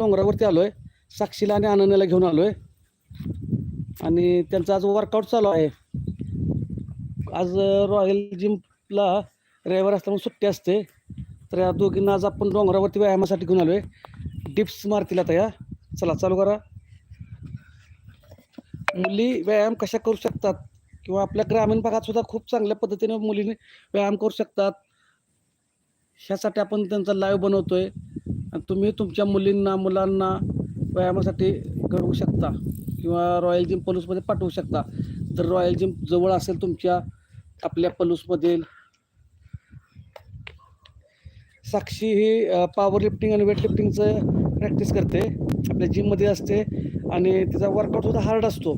डोंगरावरती आलो आहे साक्षीला आणि आनंदाला घेऊन आलो आहे आणि त्यांचा आज वर्कआउट चालू आहे. आज रॉयल जिमला रविवार असल्यामुळे सुट्टी असते. तर या दोघींना आज आपण डोंगरावरती व्यायामासाठी घेऊन आलो आहे डिप्स मारतील आता या. चला चालू करा. मुली व्यायाम कशा करू शकतात? किंवा आपल्या ग्रामीण भागात सुद्धा खूप चांगल्या पद्धतीने मुलीने व्यायाम करू शकतात. ह्यासाठी आपण त्यांचा लाईव्ह बनवतोय. आणि तुम्ही तुमच्या मुलींना मुलांना व्यायामासाठी घडवू शकता किंवा रॉयल जिम पलूसमध्ये पाठवू शकता. जर रॉयल जिम जवळ असेल तुमच्या आपल्या पलूसमधील साक्षी ही पॉवर लिफ्टिंग आणि वेट लिफ्टिंगचं प्रॅक्टिस करते. आपल्या जिममध्ये असते आणि तिचा वर्कआउट सुद्धा हार्ड असतो.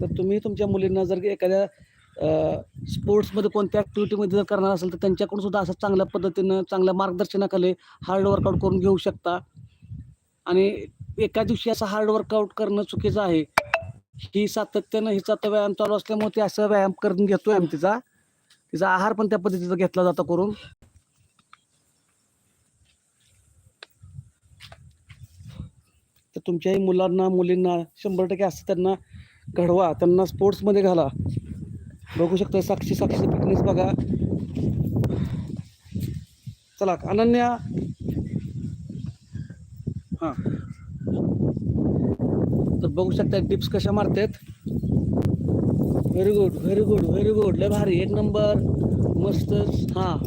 तर तुम्ही तुमच्या मुलींना जर एखाद्या स्पोर्ट्समध्ये कोणत्या ॲक्टिव्हिटीमध्ये जर करणार असेल तर त्यांच्याकडून सुद्धा असं चांगल्या पद्धतीनं चांगल्या मार्गदर्शनाखाली हार्ड वर्कआउट करून घेऊ शकता. आणि एका दिवशी असं हार्ड वर्कआउट करणं चुकीचं आहे. ही सातत्यानं हिचा तर व्यायाम चालू असल्यामुळे ती असं व्यायाम करून घेतोय आम्ही तिचा. तिचा आहार पण त्या पद्धतीचा घेतला जातो करून. तर तुमच्याही मुलांना मुलींना शंभर टक्के असं त्यांना घडवा. त्यांना स्पोर्ट्समध्ये घाला. बघू शकता साक्षी साक्षी फिटनेस बघा. चला अनन्या. हां. तर बघू शकता टिप्स कशा मारतात. Very good very good very good लय भारी एक नंबर मस्त. हां.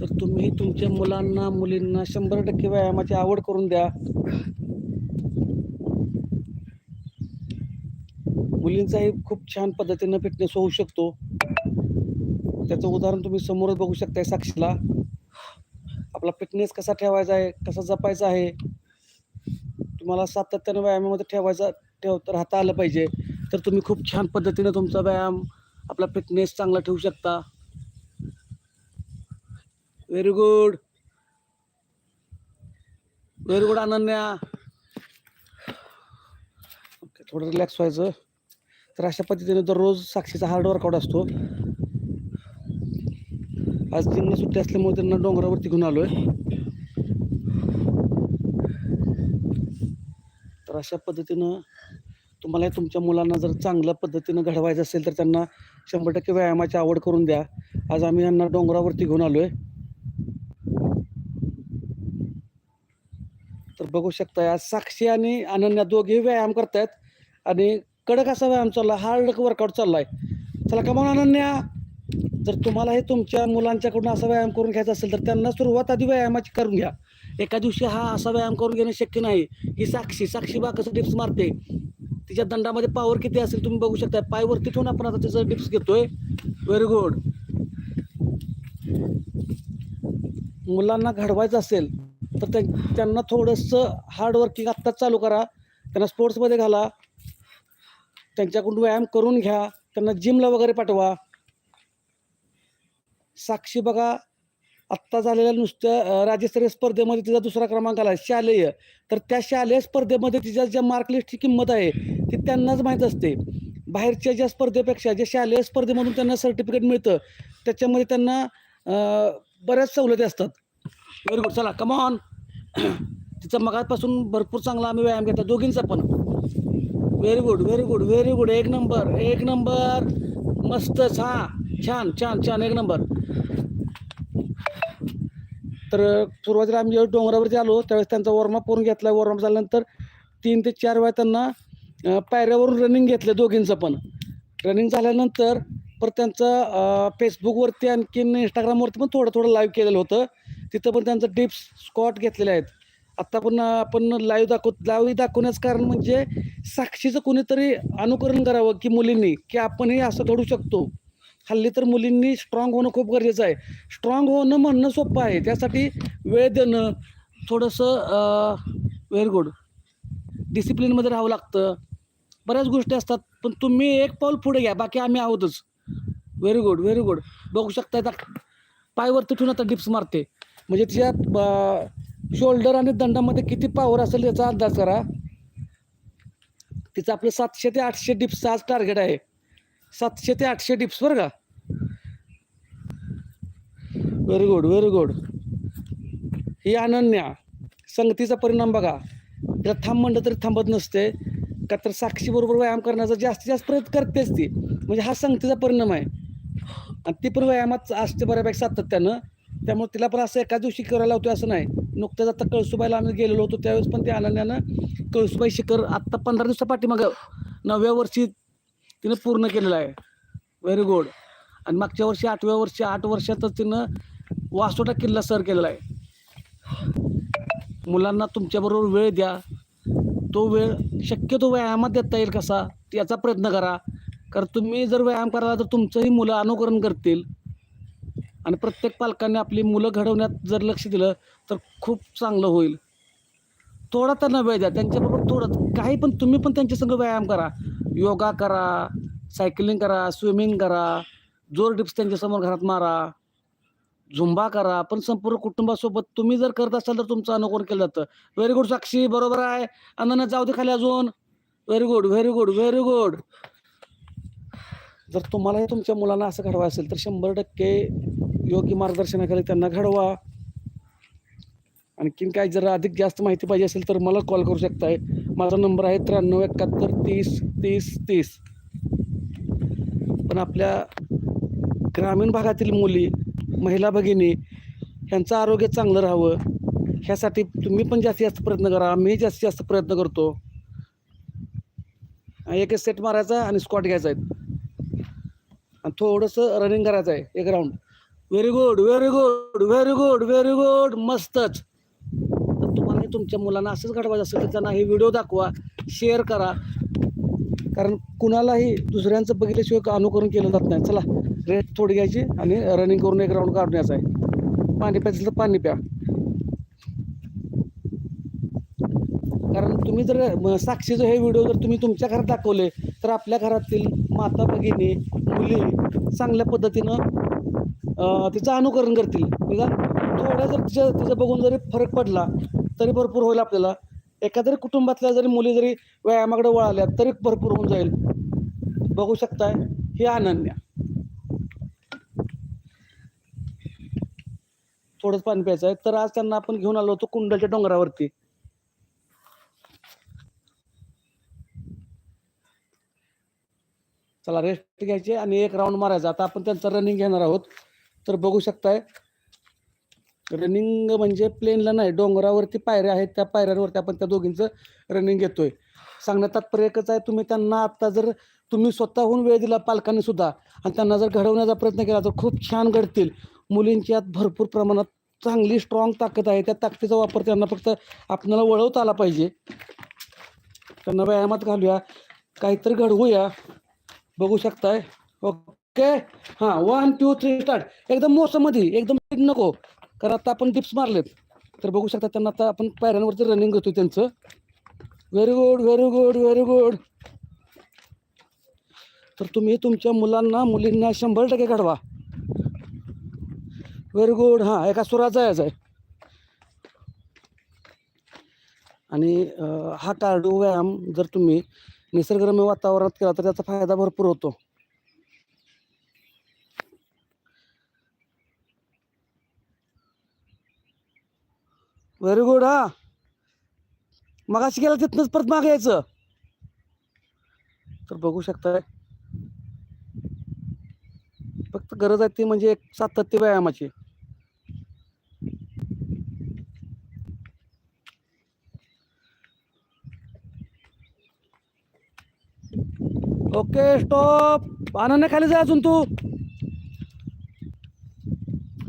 तर तुम्ही तुमच्या मुलांना मुलींना शंभर टक्के व्यायामाची आवड करून द्या. मुलींचाही खूप छान पद्धतीनं फिटनेस होऊ शकतो. त्याचं उदाहरण तुम्ही समोरच बघू शकताय साक्षीला. आपला फिटनेस कसा ठेवायचा आहे कसा जपायचा आहे तुम्हाला सातत्यानं व्यायामामध्ये ठेवायचा ठेव राहता आलं पाहिजे. तर तुम्ही खूप छान पद्धतीनं तुमचा व्यायाम आपला फिटनेस चांगला ठेवू शकता. Very good very good Ananya. Okay थोडं रिलॅक्स व्हायचं. तर अशा पद्धतीने दररोज साक्षीचा हार्ड वर्कआउट असतो. आज त्यांना सुट्टी असल्यामुळे त्यांना डोंगरावरती घेऊन आलो आहे तर अशा पद्धतीनं तुम्हाला तुमच्या मुलांना जर चांगल्या पद्धतीनं घडवायचं असेल तर त्यांना शंभर टक्के व्यायामाची आवड करून द्या. आज आम्ही यांना डोंगरावरती घेऊन आलो आहे तर बघू शकता आज साक्षी आणि अनन्या दोघेही व्यायाम करतायत आणि कडक असा व्यायाम चालला हार्ड वर्कआउट चाललाय. चला कमान अनन्या जर तुम्हाला हे तुमच्या मुलांच्याकडून असा व्यायाम करून घ्यायचा असेल तर त्यांना सुरुवात आधी व्यायामाची करून घ्या. एका दिवशी हा असा व्यायाम करून घेणं शक्य नाही. ही साक्षी साक्षी बा कसं डिप्स मारते. तिच्या दंडामध्ये पावर किती असेल तुम्ही बघू शकता पायवरती ठेवून आपण आता तिचं डिप्स घेतोय. व्हेरी गुड मुलांना घडवायचं असेल तर ते त्यांना थोडंसं हार्ड वर्किंग आत्ताच चालू करा. त्यांना स्पोर्ट्समध्ये घाला. त्यांच्याकडून व्यायाम करून घ्या त्यांना जिमला वगैरे पाठवा. साक्षी बघा आत्ता झालेल्या नुसत्या राज्यस्तरीय स्पर्धेमध्ये तिचा दुसरा क्रमांक आला शालेय. तर त्या शालेय स्पर्धेमध्ये तिच्या ज्या मार्कलिस्टची किंमत आहे ती त्यांनाच माहीत असते. बाहेरच्या ज्या स्पर्धेपेक्षा ज्या शालेय स्पर्धेमधून त्यांना सर्टिफिकेट मिळतं त्याच्यामध्ये त्यांना बऱ्याच सवलती असतात. व्हेरी गुड चला कमॉन तिचा मगापासून भरपूर चांगला आम्ही व्यायाम घेतो दोघींचा पण. Very good very good very good एक नंबर एक नंबर मस्तच हा छान छान छान. एक नंबर तर सुरुवातीला आम्ही जेव्हा डोंगरावरती आलो त्यावेळेस त्यांचा वॉर्मअप करून घेतला. वॉर्मअप झाल्यानंतर तीन ते चार वेळा त्यांना पायऱ्यावरून रनिंग घेतलं दोघींचं पण. रनिंग झाल्यानंतर परत त्यांचं फेसबुकवरती आणखीन इंस्टाग्रामवरती पण थोडं थोडं लाईव्ह केलेलं होतं. तिथं पण त्यांचं डिप्स स्कॉट घेतलेले आहेत. आत्ता पण आपण लाईव्ह दाखव लाईव्ह दाखवण्याचं कारण म्हणजे साक्षीचं कोणीतरी अनुकरण करावं की मुलींनी की आपणही असं घडू शकतो. हल्ली तर मुलींनी स्ट्रॉंग होणं खूप गरजेचं आहे. स्ट्रॉंग होणं म्हणणं सोपं आहे. त्यासाठी वेळ देणं थोडंसं व्हेरी गुड डिसिप्लिनमध्ये राहावं लागतं. बऱ्याच गोष्टी असतात पण तुम्ही एक पाऊल पुढे घ्या. बाकी आम्ही आहोतच. व्हेरी गुड व्हेरी गुड बघू शकता पायवर पायवरती ठेवून आता डिप्स मारते. म्हणजे तिच्यात शोल्डर आणि दंडामध्ये किती पावर असेल याचा अंदाज करा. तिचं आपलं सातशे ते आठशे डिप्सचा आज टार्गेट आहे. सातशे ते आठशे डिप्स बरं का? व्हेरी गुड व्हेरी गुड ही अनन्या संगतीचा परिणाम बघा. तिला थांब म्हणलं तरी थांबत नसते. का तर साक्षीबरोबर व्यायाम करण्याचा जास्तीत जास्त प्रयत्न करतेच ती. म्हणजे हा संगतीचा परिणाम आहे. आणि ती पण व्यायामात असते बऱ्यापैकी सातत्यानं. त्यामुळे तिला पण असं एका दिवशी करायला होतो असं नाही. नुकतंच आता कळसुबाईला आम्ही गेलेलो होतो त्यावेळेस पण त्या अनन्यानं कळसुबाई शिखर आत्ता पंधरा दिवसा पाठीमागं नवव्या वर्षी तिनं पूर्ण केलेलं आहे. व्हेरी गुड आणि मागच्या वर्षी आठव्या वर्षी आठ वर्षातच तिनं वासोटा किल्ला सर केलेला आहे. मुलांना तुमच्याबरोबर वेळ द्या. तो वेळ शक्यतो व्यायामात देता येईल कसा याचा प्रयत्न करा. कारण तुम्ही जर व्यायाम कराला तर तुमचंही मुलं अनुकरण करतील. आणि प्रत्येक पालकांनी आपली मुलं घडवण्यात जर लक्ष दिलं तर खूप चांगलं होईल. थोडा त्यांना वेळ द्या त्यांच्याबरोबर थोडं काही पण तुम्ही पण त्यांच्यासंग व्यायाम करा. योगा करा सायकलिंग करा स्विमिंग करा जोर डिप्स त्यांच्यासमोर घरात मारा झुंबा करा पण संपूर्ण कुटुंबासोबत तुम्ही जर करत असाल तर तुमचं अनुकरण केलं जातं. व्हेरी गुड साक्षी बरोबर आहे. अन्नानं जाऊ दे खाली अजून. Very good very good very good जर तुम्हालाही तुमच्या मुलांना असं घडवा असेल तर शंभर टक्के योग्य मार्गदर्शनाखाली त्यांना घडवा. आणखीन काय जर अधिक जास्त माहिती पाहिजे असेल तर मला कॉल करू शकताय. माझा नंबर आहे त्र्याण्णव एकाहत्तर तीस तीस तीस. पण आपल्या ग्रामीण भागातील मुली महिला भगिनी ह्यांचं आरोग्य चांगलं राहावं. ह्यासाठी तुम्ही पण जास्तीत जास्त प्रयत्न करा. मी जास्तीत जास्त प्रयत्न करतो. एक सेट मारायचा आणि स्कॉट घ्यायचा आहे. आणि थोडंसं रनिंग करायचं आहे एक round very good very good very good very good मस्तच. तर तुमच्या मुलांना असंच घडवायचं असेल तर त्यांना हे व्हिडिओ दाखवा शेअर करा. कारण कुणालाही दुसऱ्यांचं बघितल्याशिवाय अनुकरण केलं जात नाही. चला रेस्ट थोडी घ्यायची आणि रनिंग करून एक राऊंड काढून यायचं आहे. पाणी प्यायचं तर पाणी प्या. कारण तुम्ही जर साक्षीचं हे व्हिडिओ जर तुम्ही तुमच्या घरात दाखवले तर आपल्या घरातील माता भगिनी मुली चांगल्या पद्धतीनं तिचं अनुकरण करतील. निदान थोडा जर तिच्या तिचं बघून जरी फरक पडला तरी भरपूर होईल आपल्याला. एखाद्या कुटुंबातल्या जरी मुली जरी व्यायामाकडे वळाल्या तरी भरपूर होऊन जाईल. बघू शकताय ही अनन्या. थोडंच पाणी प्यायचं आहे. तर आज त्यांना आपण घेऊन आलो होतो कुंडलच्या डोंगरावरती. चला रेस्ट घ्यायची आणि एक राऊंड मारायचा. आता आपण त्यांचं रनिंग घेणार आहोत. तर बघू शकताय. रनिंग म्हणजे प्लेनला नाही डोंगरावरती पायऱ्या आहेत त्या पायऱ्यांवरती आपण त्या दोघींचं रनिंग घेतोय. सांगण्यात तात्पर्य एकच आहे तुम्ही त्यांना आता जर तुम्ही स्वतःहून वेळ दिला पालकांनी सुद्धा आणि त्यांना जर घडवण्याचा प्रयत्न केला तर खूप छान घडतील. मुलींची यात भरपूर प्रमाणात चांगली स्ट्रॉंग ताकद आहे. त्या ताकदीचा वापर त्यांना फक्त आपल्याला वळवता आला पाहिजे. त्यांना व्यायामात घालूया. काहीतरी घडवूया. बघू शकताय. ओके. ओके? हां वन टू थ्री स्टार्ट एकदम मोसमध्ये एकदम नको. कारण आता आपण डिप्स मारलेत. तर बघू शकता त्यांना आता आपण पायऱ्यांवरती रनिंग करतो त्यांचं. Very good very good very good तर तुम्ही तुमच्या मुलांना मुलींना शंभर टक्के काढवा व्हेरी गुड हां एका सुराचा यायचा आहे आणि हा कार्डो व्यायाम जर तुम्ही निसर्गरम्य वातावरणात केला तर त्याचा फायदा भरपूर होतो. व्हेरी गुड हा. मगाशी गेला तिथनंच परत मागे यायचं. तर बघू शकताय. फक्त गरज आहे ती म्हणजे एक सातत्य व्यायामाची. Okay stop. आनंद खाली जा अजून तू.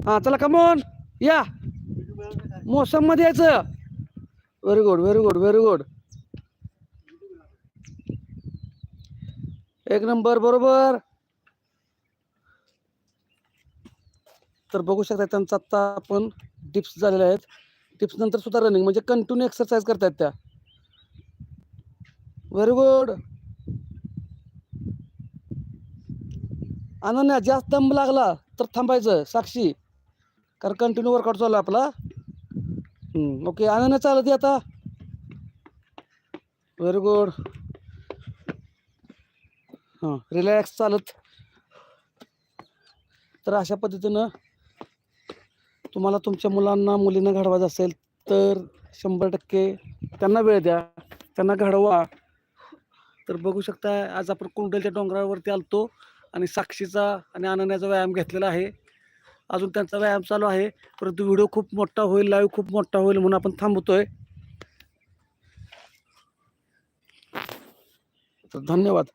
हा चला कमोन या. मोसममध्ये यायचं. Very good very good very good एक नंबर बरोबर. तर बघू शकता त्यांचा आता आपण टिप्स झालेल्या आहेत. टिप्स नंतर सुद्धा रनिंग म्हणजे कंटिन्यू एक्सरसाइज करतायत त्या. व्हेरी गुड अनन्या जास्त दम लागला तर थांबायचं साक्षी. कारण कंटिन्यू वर्कआउट चालू आहे आपला. ओके अनन्या चालत आता. व्हेरी गुड हां रिलॅक्स चालत. तर अशा पद्धतीनं तुम्हाला तुमच्या मुलांना मुलींना घडवायचं असेल तर शंभर टक्के त्यांना वेळ द्या. त्यांना घडवा. तर बघू शकता आज आपण कुंडलच्या डोंगरावरती आलतो आणि साक्षीचा आणि अनन्याचा व्यायाम घेतलेला आहे. अजून त्यांचा व्यायाम चालू आहे. परंतु व्हिडिओ खूप मोठा होईल लाईव्ह खूप मोठा होईल म्हणून आपण थांबतोय. तर धन्यवाद.